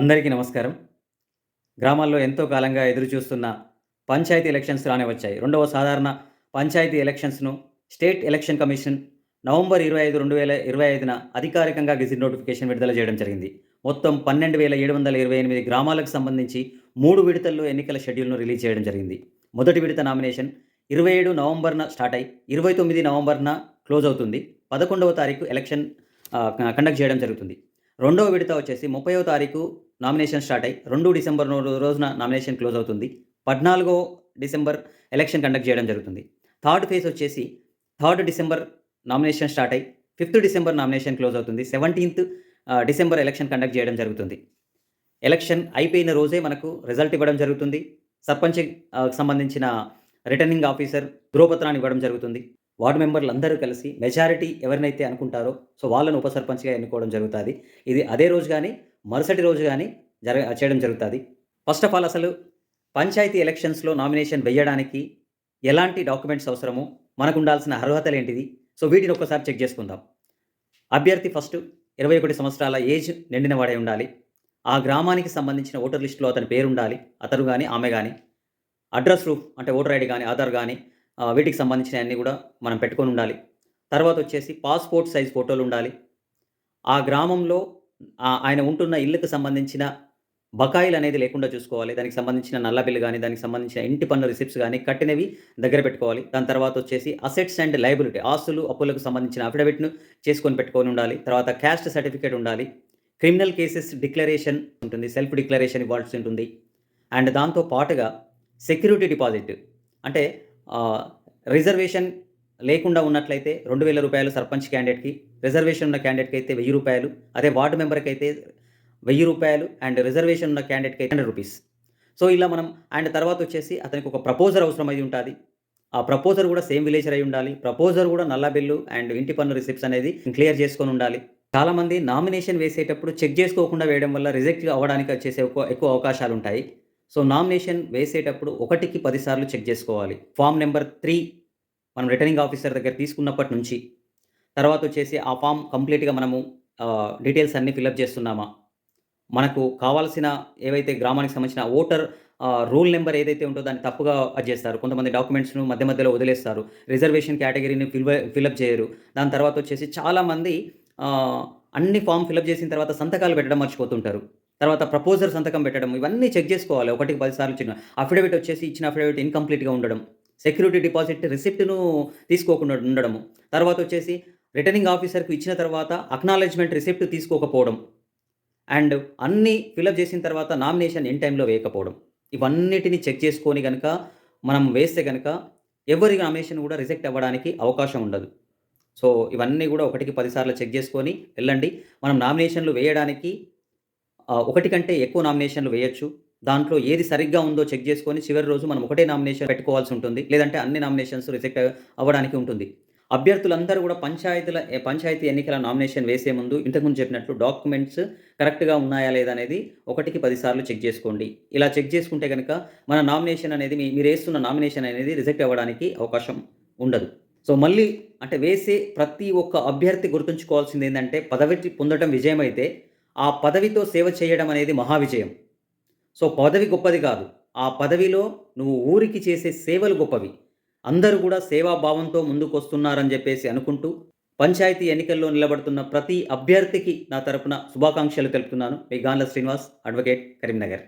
అందరికీ నమస్కారం. గ్రామాల్లో ఎంతో కాలంగా ఎదురుచూస్తున్న పంచాయతీ ఎలక్షన్స్ రానే వచ్చాయి. రెండవ సాధారణ పంచాయతీ ఎలక్షన్స్ను స్టేట్ ఎలక్షన్ కమిషన్ నవంబర్ ఇరవై ఐదు రెండు వేల ఇరవై ఐదున అధికారికంగా గెజిట్ నోటిఫికేషన్ విడుదల చేయడం జరిగింది. మొత్తం పన్నెండు వేల ఏడు వందల ఇరవై ఎనిమిది గ్రామాలకు సంబంధించి మూడు విడతల్లో ఎన్నికల షెడ్యూల్ను రిలీజ్ చేయడం జరిగింది. మొదటి విడత నామినేషన్ ఇరవై ఏడు నవంబర్న స్టార్ట్ అయి ఇరవై తొమ్మిది నవంబర్న క్లోజ్ అవుతుంది. పదకొండవ తారీఖు ఎలక్షన్ కండక్ట్ చేయడం జరుగుతుంది. రెండవ విడత వచ్చేసి ముప్పైవ తారీఖు నామినేషన్ స్టార్ట్ అయ్యి రెండు డిసెంబర్ రోజున నామినేషన్ క్లోజ్ అవుతుంది. పద్నాలుగో డిసెంబర్ ఎలక్షన్ కండక్ట్ చేయడం జరుగుతుంది. థర్డ్ ఫేజ్ వచ్చేసి థర్డ్ డిసెంబర్ నామినేషన్ స్టార్ట్ అయ్యి ఫిఫ్త్ డిసెంబర్ నామినేషన్ క్లోజ్ అవుతుంది. సెవెంటీన్త్ డిసెంబర్ ఎలక్షన్ కండక్ట్ చేయడం జరుగుతుంది. ఎలక్షన్ అయిపోయిన రోజే మనకు రిజల్ట్ ఇవ్వడం జరుగుతుంది. సర్పంచ్ సంబంధించిన రిటర్నింగ్ ఆఫీసర్ ధ్రువపత్రాన్ని ఇవ్వడం జరుగుతుంది. వార్డు మెంబర్లు అందరూ కలిసి మెజారిటీ ఎవరినైతే అనుకుంటారో సో వాళ్ళను ఉప సర్పంచ్గా ఎన్నుకోవడం జరుగుతుంది. ఇది అదే రోజు కానీ మరుసటి రోజు కానీ జర చేయడం జరుగుతుంది. ఫస్ట్ ఆఫ్ ఆల్ అసలు పంచాయతీ ఎలక్షన్స్లో నామినేషన్ వేయడానికి ఎలాంటి డాక్యుమెంట్స్ అవసరమో మనకు ఉండాల్సిన అర్హతలు ఏంటిది సో వీటిని ఒక్కసారి చెక్ చేసుకుందాం. అభ్యర్థి ఫస్ట్ ఇరవై ఒకటి సంవత్సరాల ఏజ్ నిండిన వాడే ఉండాలి. ఆ గ్రామానికి సంబంధించిన ఓటర్ లిస్టులో అతని పేరు ఉండాలి అతను కానీ ఆమె కానీ అడ్రస్ ప్రూఫ్ అంటే ఓటర్ ఐడి కానీ ఆధార్ కానీ వీటికి సంబంధించిన అన్నీ కూడా మనం పెట్టుకొని ఉండాలి. తర్వాత వచ్చేసి పాస్పోర్ట్ సైజ్ ఫోటోలు ఉండాలి. ఆ గ్రామంలో ఆయన ఉంటున్న ఇల్లుకు సంబంధించిన బకాయిలు అనేది లేకుండా చూసుకోవాలి. దానికి సంబంధించిన నల్ల బిల్లు కానీ దానికి సంబంధించిన ఇంటి పన్ను రిసిప్ట్స్ కానీ కట్టినవి దగ్గర పెట్టుకోవాలి. దాని తర్వాత వచ్చేసి అసెట్స్ అండ్ లైబిలిటీ ఆస్తులు అప్పులకు సంబంధించిన అఫిడవిట్ను చేసుకొని పెట్టుకొని ఉండాలి. తర్వాత క్యాస్ట్ సర్టిఫికేట్ ఉండాలి. క్రిమినల్ కేసెస్ డిక్లరేషన్ ఉంటుంది సెల్ఫ్ డిక్లరేషన్ ఇవ్వాల్సి ఉంటుంది. అండ్ దాంతో పాటుగా సెక్యూరిటీ డిపాజిట్. అంటే రిజర్వేషన్ లేకుండా ఉన్నట్లయితే రెండు వేల రూపాయలు సర్పంచ్ క్యాండిడేట్కి రిజర్వేషన్ ఉన్న క్యాండిడేట్కి అయితే వెయ్యి రూపాయలు అదే వార్డు మెంబర్కి అయితే వెయ్యి రూపాయలు అండ్ రిజర్వేషన్ ఉన్న క్యాండిడేట్కి హండ్రెడ్ రూపీస్. సో ఇలా మనం అండ్ తర్వాత వచ్చేసి అతనికి ఒక ప్రపోజర్ అవసరం అయి ఉంటుంది. ఆ ప్రపోజర్ కూడా సేమ్ విలేజర్ అయి ఉండాలి. ప్రపోజర్ కూడా నల్ల బిల్లు అండ్ ఇంటి పన్ను రిసిప్ట్స్ అనేది క్లియర్ చేసుకొని ఉండాలి. చాలామంది నామినేషన్ వేసేటప్పుడు చెక్ చేసుకోకుండా వేయడం వల్ల రిజెక్ట్ అవ్వడానికి వచ్చేసే ఎక్కువ ఎక్కువ అవకాశాలు ఉంటాయి సో నామినేషన్ వేసేటప్పుడు ఒకటికి పదిసార్లు చెక్ చేసుకోవాలి. ఫామ్ నెంబర్ త్రీ మనం రిటర్నింగ్ ఆఫీసర్ దగ్గర తీసుకున్నప్పటి నుంచి తర్వాత వచ్చేసి ఆ ఫామ్ కంప్లీట్గా మనము డీటెయిల్స్ అన్నీ ఫిలప్ చేస్తున్నామా? మనకు కావాల్సిన ఏవైతే గ్రామానికి సంబంధించిన ఓటర్ రూల్ నెంబర్ ఏదైతే ఉంటుందో దాన్ని తప్పుగా చేస్తారు. కొంతమంది డాక్యుమెంట్స్ను మధ్య మధ్యలో వదిలేస్తారు. రిజర్వేషన్ కేటగిరీని ఫిల్ ఫిలప్ చేయరు. దాని తర్వాత వచ్చేసి చాలామంది అన్ని ఫామ్ ఫిలప్ చేసిన తర్వాత సంతకాలు పెట్టడం మర్చిపోతుంటారు. తర్వాత ప్రపోజర్ సంతకం పెట్టడం ఇవన్నీ చెక్ చేసుకోవాలి. ఒకటికి పదిసార్లు చిన్న అఫిడవిట్ వచ్చేసి ఇచ్చిన అఫిడవిట్ ఇన్కంప్లీట్గా ఉండడం సెక్యూరిటీ డిపాజిట్ రిసిప్ట్ను తీసుకోకుండా ఉండడము. తర్వాత వచ్చేసి రిటర్నింగ్ ఆఫీసర్కి ఇచ్చిన తర్వాత అక్నాలెడ్జ్మెంట్ రిసిప్ట్ తీసుకోకపోవడం. అండ్ అన్నీ ఫిలప్ చేసిన తర్వాత నామినేషన్ ఎన్ టైంలో వేయకపోవడం. ఇవన్నిటిని చెక్ చేసుకొని కనుక మనం వేస్తే కనుక ఎవరి నామినేషన్ కూడా రిజెక్ట్ అవ్వడానికి అవకాశం ఉండదు. సో ఇవన్నీ కూడా ఒకటికి పదిసార్లు చెక్ చేసుకొని వెళ్ళండి. మనం నామినేషన్లు వేయడానికి ఒకటి కంటే ఎక్కువ నామినేషన్లు వేయొచ్చు. దాంట్లో ఏది సరిగ్గా ఉందో చెక్ చేసుకొని చివరి రోజు మనం ఒకటే నామినేషన్ పెట్టుకోవాల్సి ఉంటుంది. లేదంటే అన్ని నామినేషన్స్ రిజెక్ట్ అవ్వడానికి ఉంటుంది. అభ్యర్థులందరూ కూడా పంచాయతీల పంచాయతీ ఎన్నికల నామినేషన్ వేసే ముందు ఇంతకుముందు చెప్పినట్లు డాక్యుమెంట్స్ కరెక్ట్గా ఉన్నాయా లేదా అనేది ఒకటికి పదిసార్లు చెక్ చేసుకోండి. ఇలా చెక్ చేసుకుంటే కనుక మన నామినేషన్ అనేది మీ మీరు వేస్తున్న నామినేషన్ అనేది రిజెక్ట్ అవ్వడానికి అవకాశం ఉండదు. సో మళ్ళీ అంటే వేసే ప్రతి ఒక్క అభ్యర్థి గుర్తుంచుకోవాల్సింది ఏంటంటే పదవి పొందడం విజయం అయితే ఆ పదవితో సేవ చేయడం అనేది మహావిజయం. సో పదవి గొప్పది కాదు. ఆ పదవిలో నువ్వు ఊరికి చేసే సేవలు గొప్పవి. అందరూ కూడా సేవాభావంతో ముందుకు వస్తున్నారని చెప్పేసి అనుకుంటూ పంచాయతీ ఎన్నికల్లో నిలబడుతున్న ప్రతి అభ్యర్థికి నా తరపున శుభాకాంక్షలు తెలుపుతున్నాను మీ గాన్ల శ్రీనివాస్ అడ్వకేట్ కరీంనగర్.